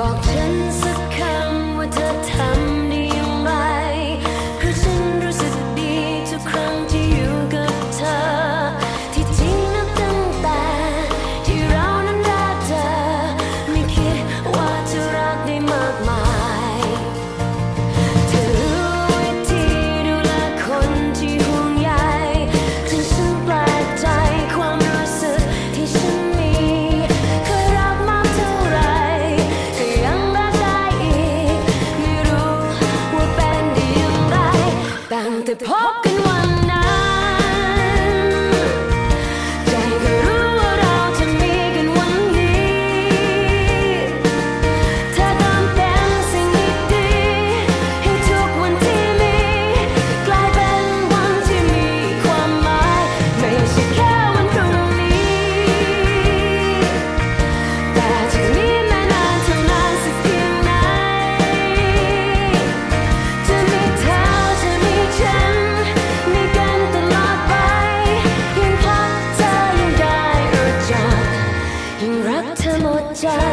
บอกฉันสักคำว่าเธอทำ inside.